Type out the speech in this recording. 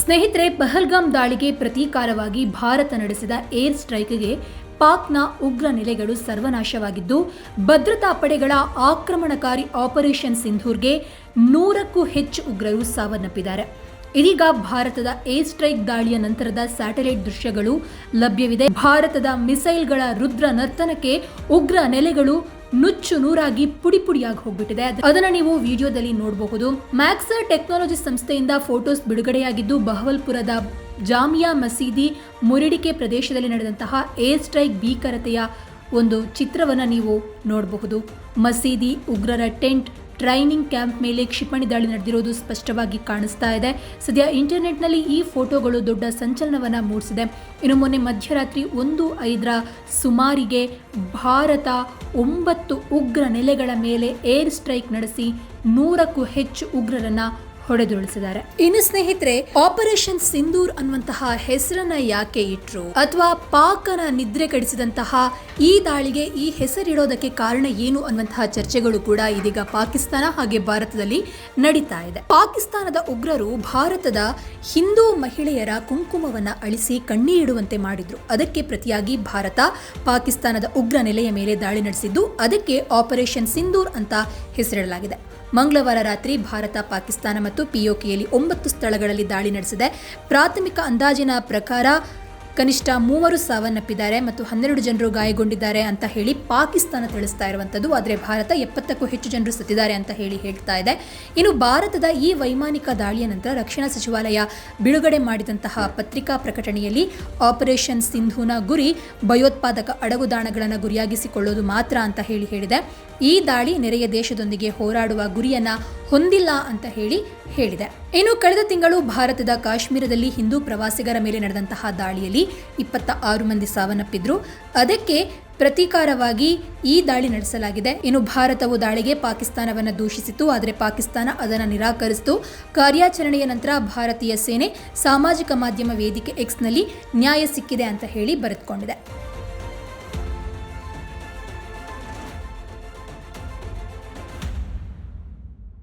ಸ್ನೇಹಿತರೆ, ಪಹಲ್ಗಾಮ್ ದಾಳಿಗೆ ಪ್ರತೀಕಾರವಾಗಿ ಭಾರತ ನಡೆಸಿದ ಏರ್ ಸ್ಟ್ರೈಕ್ಗೆ ಪಾಕ್ನ ಉಗ್ರ ನೆಲೆಗಳು ಸರ್ವನಾಶವಾಗಿದ್ದು, ಭದ್ರತಾ ಪಡೆಗಳ ಆಕ್ರಮಣಕಾರಿ ಆಪರೇಷನ್ ಸಿಂಧೂರ್ಗೆ ನೂರಕ್ಕೂ ಹೆಚ್ಚು ಉಗ್ರರು ಸಾವನ್ನಪ್ಪಿದ್ದಾರೆ. ಇದೀಗ ಭಾರತದ ಏರ್ ಸ್ಟ್ರೈಕ್ ದಾಳಿಯ ನಂತರದ ಸ್ಯಾಟಲೈಟ್ ದೃಶ್ಯಗಳು ಲಭ್ಯವಿದೆ. ಭಾರತದ ಮಿಸೈಲ್ಗಳ ರುದ್ರ ನರ್ತನಕ್ಕೆ ಉಗ್ರ ನೆಲೆಗಳು ನುಚ್ಚು ನೂರಾಗಿ ಪುಡಿ ಪುಡಿಯಾಗಿ ಹೋಗ್ಬಿಟ್ಟಿದೆ. ಅದನ್ನ ನೀವು ವಿಡಿಯೋದಲ್ಲಿ ನೋಡಬಹುದು. ಮ್ಯಾಕ್ಸರ್ ಟೆಕ್ನಾಲಜಿ ಸಂಸ್ಥೆಯಿಂದ ಫೋಟೋಸ್ ಬಿಡುಗಡೆಯಾಗಿದ್ದು, ಬಹವಲ್ಪುರದ ಜಾಮಿಯಾ ಮಸೀದಿ ಮುರಿಡಿಕೆ ಪ್ರದೇಶದಲ್ಲಿ ನಡೆದಂತಹ ಏರ್ ಸ್ಟ್ರೈಕ್ ಭೀಕರತೆಯ ಒಂದು ಚಿತ್ರವನ್ನು ನೀವು ನೋಡಬಹುದು. ಮಸೀದಿ ಉಗ್ರರ ಟೆಂಟ್ ಟ್ರೈನಿಂಗ್ ಕ್ಯಾಂಪ್ ಮೇಲೆ ಕ್ಷಿಪಣಿ ದಾಳಿ ನಡೆದಿರೋದು ಸ್ಪಷ್ಟವಾಗಿ ಕಾಣಿಸ್ತಾ ಇದೆ. ಸದ್ಯ ಇಂಟರ್ನೆಟ್ನಲ್ಲಿ ಈ ಫೋಟೋಗಳು ದೊಡ್ಡ ಸಂಚಲನವನ್ನು ಮೂಡಿಸಿದೆ. ಇನ್ನು ಮೊನ್ನೆ ಮಧ್ಯರಾತ್ರಿ ಒಂದು ಐದರ ಸುಮಾರಿಗೆ ಭಾರತ ಒಂಬತ್ತು ಉಗ್ರ ನೆಲೆಗಳ ಮೇಲೆ ಏರ್ ಸ್ಟ್ರೈಕ್ ನಡೆಸಿ ನೂರಕ್ಕೂ ಹೆಚ್ಚು ಉಗ್ರರನ್ನ ಹೊಡೆದುರುಳಿಸಿದ್ದಾರೆ. ಇನ್ನು ಸ್ನೇಹಿತರೆ ಆಪರೇಷನ್ ಸಿಂಧೂರ್ ಅನ್ನುವಂತಹ ಹೆಸರನ್ನ ಯಾಕೆ ಇಟ್ರು? ಅಥವಾ ಪಾಕನ ನಿದ್ರೆ ಕಡಿಸಿದಂತಹ ಈ ದಾಳಿಗೆ ಈ ಹೆಸರಿಡೋದಕ್ಕೆ ಕಾರಣ ಏನು ಅನ್ನುವಂತಹ ಚರ್ಚೆಗಳು ಕೂಡ ಇದೀಗ ಪಾಕಿಸ್ತಾನ ಹಾಗೆ ಭಾರತದಲ್ಲಿ ನಡೀತಾ ಇದೆ. ಪಾಕಿಸ್ತಾನದ ಉಗ್ರರು ಭಾರತದ ಹಿಂದೂ ಮಹಿಳೆಯರ ಕುಂಕುಮವನ್ನ ಅಳಿಸಿ ಕಣ್ಣೀರಿಡುವಂತೆ ಮಾಡಿದ್ರು. ಅದಕ್ಕೆ ಪ್ರತಿಯಾಗಿ ಭಾರತ ಪಾಕಿಸ್ತಾನದ ಉಗ್ರ ನೆಲೆಯ ಮೇಲೆ ದಾಳಿ ನಡೆಸಿದ್ದು, ಅದಕ್ಕೆ ಆಪರೇಷನ್ ಸಿಂಧೂರ್ ಅಂತ ಹೆಸರಿಡಲಾಗಿದೆ. ಮಂಗಳವಾರ ರಾತ್ರಿ ಭಾರತ ಪಾಕಿಸ್ತಾನ ಮತ್ತು ಪಿಒಕೆಯಲ್ಲಿ ಒಂಬತ್ತು ಸ್ಥಳಗಳಲ್ಲಿ ದಾಳಿ ನಡೆಸಿದೆ. ಪ್ರಾಥಮಿಕ ಅಂದಾಜಿನ ಪ್ರಕಾರ ಕನಿಷ್ಠ ಮೂವರು ಸಾವನ್ನಪ್ಪಿದ್ದಾರೆ ಮತ್ತು ಹನ್ನೆರಡು ಜನರು ಗಾಯಗೊಂಡಿದ್ದಾರೆ ಅಂತ ಹೇಳಿ ಪಾಕಿಸ್ತಾನ ತಿಳಿಸ್ತಾ ಇರುವಂಥದ್ದು. ಆದರೆ ಭಾರತ ಎಪ್ಪತ್ತಕ್ಕೂ ಹೆಚ್ಚು ಜನರು ಸತ್ತಿದ್ದಾರೆ ಅಂತ ಹೇಳಿ ಹೇಳ್ತಾ ಇದೆ. ಇನ್ನು ಭಾರತದ ಈ ವೈಮಾನಿಕ ದಾಳಿಯ ನಂತರ ರಕ್ಷಣಾ ಸಚಿವಾಲಯ ಬಿಡುಗಡೆ ಮಾಡಿದಂತಹ ಪತ್ರಿಕಾ ಪ್ರಕಟಣೆಯಲ್ಲಿ ಆಪರೇಷನ್ ಸಿಂಧೂನ ಗುರಿ, ಭಯೋತ್ಪಾದಕ ಅಡಗುದಾಣಗಳನ್ನು ಗುರಿಯಾಗಿಸಿಕೊಳ್ಳೋದು ಮಾತ್ರ ಅಂತ ಹೇಳಿ ಹೇಳಿದೆ. ಈ ದಾಳಿ ನೆರೆಯ ದೇಶದೊಂದಿಗೆ ಹೋರಾಡುವ ಗುರಿಯನ್ನ ಹೊಂದಿಲ್ಲ ಅಂತ ಹೇಳಿ ಹೇಳಿದೆ. ಇನ್ನು ಕಳೆದ ತಿಂಗಳು ಭಾರತದ ಕಾಶ್ಮೀರದಲ್ಲಿ ಹಿಂದೂ ಪ್ರವಾಸಿಗರ ಮೇಲೆ ನಡೆದಂತಹ ದಾಳಿಯಲ್ಲಿ ಇಪ್ಪತ್ತ ಆರು ಮಂದಿ ಸಾವನ್ನಪ್ಪಿದ್ರು. ಅದಕ್ಕೆ ಪ್ರತೀಕಾರವಾಗಿ ಈ ದಾಳಿ ನಡೆಸಲಾಗಿದೆ. ಇನ್ನು ಭಾರತವು ದಾಳಿಗೆ ಪಾಕಿಸ್ತಾನವನ್ನು ದೂಷಿಸಿತು ಆದರೆ ಪಾಕಿಸ್ತಾನ ಅದನ್ನು ನಿರಾಕರಿಸಿತು. ಕಾರ್ಯಾಚರಣೆಯ ನಂತರ ಭಾರತೀಯ ಸೇನೆ ಸಾಮಾಜಿಕ ಮಾಧ್ಯಮ ವೇದಿಕೆ ಎಕ್ಸ್ನಲ್ಲಿ ನ್ಯಾಯ ಸಿಕ್ಕಿದೆ ಅಂತ ಹೇಳಿ ಬರೆದುಕೊಂಡಿದೆ.